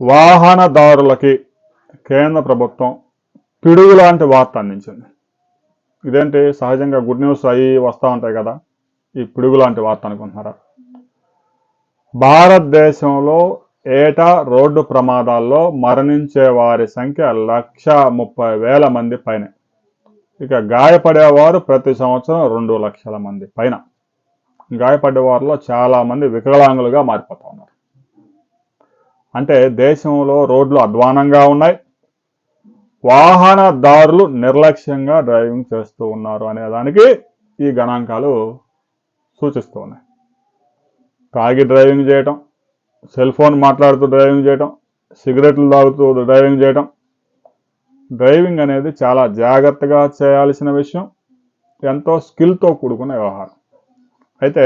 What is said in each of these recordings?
వాహనదారులకి కేంద్ర ప్రభుత్వం పిడుగు లాంటి వార్త అందించింది. ఇదేంటి? సహజంగా గుడ్ న్యూస్ అయ్యి వస్తూ ఉంటాయి కదా? ఈ పిడుగు లాంటి వార్త అనుకుంటున్నారా? భారతదేశంలో ఏటా రోడ్డు ప్రమాదాల్లో మరణించే వారి సంఖ్య లక్ష ముప్పై వేల మంది పైన. ఇక గాయపడేవారు ప్రతి సంవత్సరం రెండు లక్షల మంది పైన. గాయపడే చాలామంది వికలాంగులుగా మారిపోతూ ఉన్నారు. అంటే దేశంలో రోడ్లు అధ్వానంగా ఉన్నాయి. వాహనదారులు నిర్లక్ష్యంగా డ్రైవింగ్ చేస్తూ ఉన్నారు అనేదానికి ఈ గణాంకాలు సూచిస్తూ ఉన్నాయి. తాగి డ్రైవింగ్ చేయటం సెల్ ఫోన్ మాట్లాడుతూ డ్రైవింగ్ చేయటం సిగరెట్లు తాగుతూ డ్రైవింగ్ చేయటం. డ్రైవింగ్ అనేది చాలా జాగ్రత్తగా చేయాల్సిన విషయం. ఎంతో స్కిల్తో కూడుకున్న వ్యవహారం. అయితే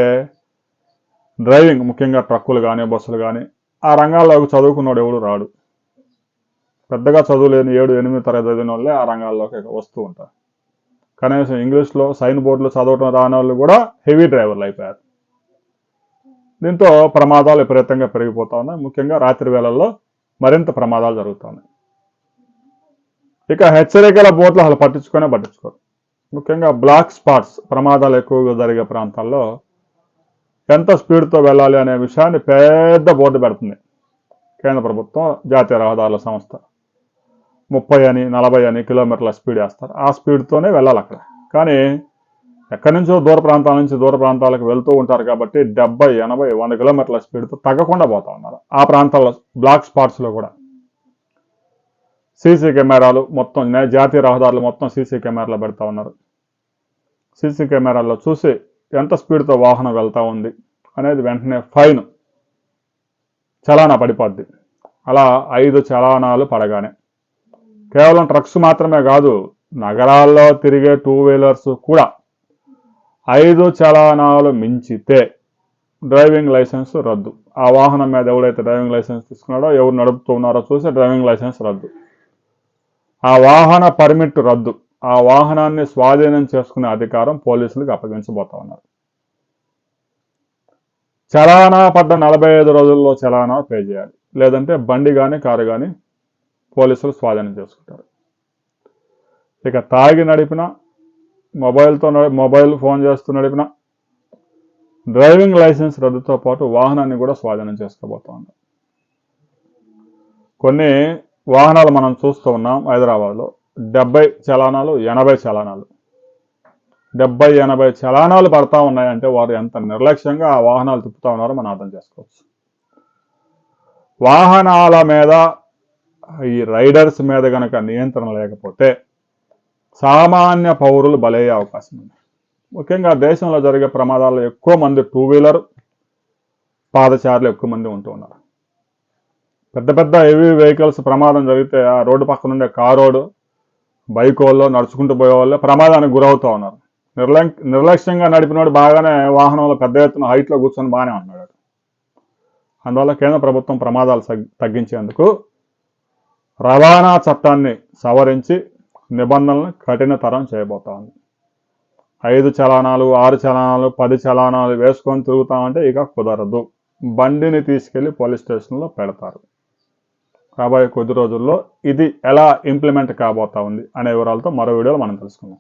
డ్రైవింగ్ ముఖ్యంగా ట్రక్కులు కానీ బస్సులు కానీ ఆ రంగాల్లోకి చదువుకున్నాడు ఎవడు రాడు. పెద్దగా చదువులేని ఏడు ఎనిమిది తరగతి చదివిన వాళ్ళే ఆ రంగాల్లోకి వస్తూ ఉంటారు. కనీసం ఇంగ్లీష్లో సైన్ బోర్డులో చదవటం రాని వాళ్ళు కూడా హెవీ డ్రైవర్లు అయిపోయారు. దీంతో ప్రమాదాలు విపరీతంగా పెరిగిపోతా ఉన్నాయి. ముఖ్యంగా రాత్రి వేళల్లో మరింత ప్రమాదాలు జరుగుతున్నాయి ఇక హెచ్చరికల బోట్లు అసలు పట్టించుకొనే పట్టించుకోరు. ముఖ్యంగా బ్లాక్ స్పాట్స్ ప్రమాదాలు ఎక్కువగా జరిగే ప్రాంతాల్లో ఎంత స్పీడ్తో వెళ్ళాలి అనే విషయాన్ని పెద్ద బోర్డు పెడుతుంది. కేంద్ర ప్రభుత్వం జాతీయ రహదారుల సంస్థ. ముప్పై అని నలభై అని కిలోమీటర్ల స్పీడ్ వేస్తారు. ఆ స్పీడ్తోనే వెళ్ళాలి అక్కడ. కానీ ఎక్కడి నుంచో దూర ప్రాంతాల నుంచి దూర ప్రాంతాలకు వెళ్తూ ఉంటారు కాబట్టి డెబ్బై ఎనభై వంద కిలోమీటర్ల స్పీడ్తో తగ్గకుండా పోతా ఉన్నారు. ఆ ప్రాంతాల్లో బ్లాక్ స్పాట్స్లో కూడా. సీసీ కెమెరాలు మొత్తం జాతీయ రహదారులు మొత్తం సీసీ కెమెరాలు పెడతా ఉన్నారు. సీసీ కెమెరాల్లో చూసి ఎంత స్పీడ్తో వాహనం వెళ్తూ ఉంది అనేది వెంటనే ఫైన్. చలానా పడిపోద్ది. అలా ఐదు చలానాలు పడగానే. కేవలం ట్రక్స్ మాత్రమే కాదు నగరాల్లో తిరిగే టూ వీలర్స్ కూడా ఐదు చలానాలు మించితే డ్రైవింగ్ లైసెన్స్ రద్దు. ఆ వాహనం మీద ఎవడైతే డ్రైవింగ్ లైసెన్స్ తీసుకున్నాడో ఎవరు నడుపుతున్నారో చూసి డ్రైవింగ్ లైసెన్స్ రద్దు. ఆ వాహన పర్మిట్ రద్దు. ఆ వాహనాన్ని స్వాధీనం చేసుకునే అధికారం పోలీసులకు అప్పగించబోతా ఉన్నారు. చలానా పడ్డ నలభై ఐదు రోజుల్లో చలానా పే చేయాలి. లేదంటే బండి కానీ కారు కానీ పోలీసులు స్వాధీనం చేసుకుంటారు. ఇక తాగి నడిపిన మొబైల్తో మొబైల్ ఫోన్ చేస్తూ నడిపిన డ్రైవింగ్ లైసెన్స్ రద్దుతో పాటు వాహనాన్ని కూడా స్వాధీనం చేసుకోబోతా ఉన్నారు. కొన్ని వాహనాలు మనం చూస్తూ ఉన్నాం హైదరాబాద్లో. డెబ్బై చలానాలు ఎనభై చలానాలు. డెబ్బై ఎనభై చలానాలు పడతా ఉన్నాయంటే వారు ఎంత నిర్లక్ష్యంగా ఆ వాహనాలు తిప్పుతా ఉన్నారో మనం అర్థం చేసుకోవచ్చు. వాహనాల మీద ఈ రైడర్స్ మీద గనక నియంత్రణ లేకపోతే సామాన్య పౌరులు బలయ్యే అవకాశం ఉంది. ముఖ్యంగా దేశంలో జరిగే ప్రమాదాల్లో ఎక్కువ మంది టూ వీలర్ పాదచారులు ఎక్కువ మంది ఉంటూ ఉన్నారు. పెద్ద పెద్ద హెవీ వెహికల్స్ ప్రమాదం జరిగితే ఆ రోడ్డు పక్కన ఉండే కారోడు బైక్ వాళ్ళు నడుచుకుంటూ పోయే వాళ్ళే ప్రమాదానికి గురవుతూ ఉన్నారు. నిర్ల నిర్లక్ష్యంగా నడిపినోడు బాగానే వాహనంలో పెద్ద ఎత్తున హైట్లో కూర్చొని బాగానే ఉన్నాడు అందువల్ల కేంద్ర ప్రభుత్వం ప్రమాదాలు తగ్గి- తగ్గించేందుకు రవాణా చట్టాన్ని సవరించి నిబంధనలను కఠినతరం చేయబోతా ఉంది. ఐదు చలానాలు ఆరు చలానాలు పది చలానాలు వేసుకొని తిరుగుతామంటే ఇక కుదరదు. బండిని తీసుకెళ్ళి పోలీస్ స్టేషన్లో పెడతారు. రాబోయే కొద్ది రోజుల్లో ఇది ఎలా ఇంప్లిమెంట్ కాబోతా ఉంది అనే వివరాలతో మరో వీడియోలో మనం తెలుసుకుందాం.